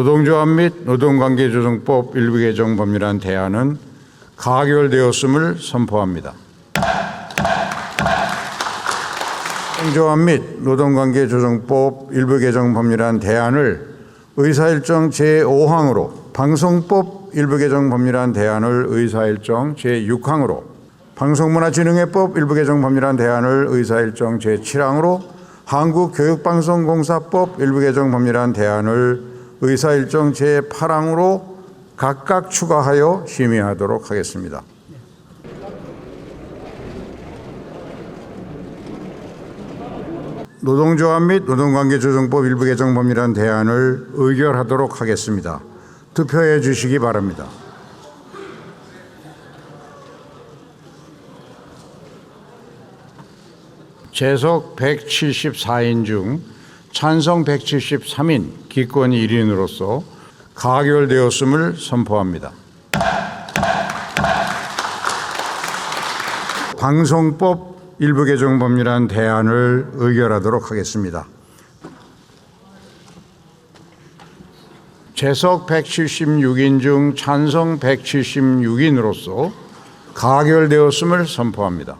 노동조합 및 노동관계조정법 일부 개정 법률안 대안은 가결되었음을 선포합니다. 노동조합 및 노동관계조정법 일부 개정 법률안 대안을 의사일정 제5항으로 방송법 일부 개정 법률안 대안을 의사일정 제6항으로 방송문화진흥회법 일부 개정 법률안 대안을 의사일정 제7항으로 한국교육방송공사법 일부 개정 법률안 대안을 의사일정 제8항으로 각각 추가하여 심의하도록 하겠습니다. 노동조합 및 노동관계조정법 일부 개정 법률안 대안을 의결하도록 하겠습니다. 투표해 주시기 바랍니다. 재석 174인 중 찬성 173인 기권 1인으로서 가결되었음을 선포합니다. 방송법 일부 개정 법률안 대안을 의결하도록 하겠습니다. 재석 176인 중 찬성 176인으로서 가결되었음을 선포합니다.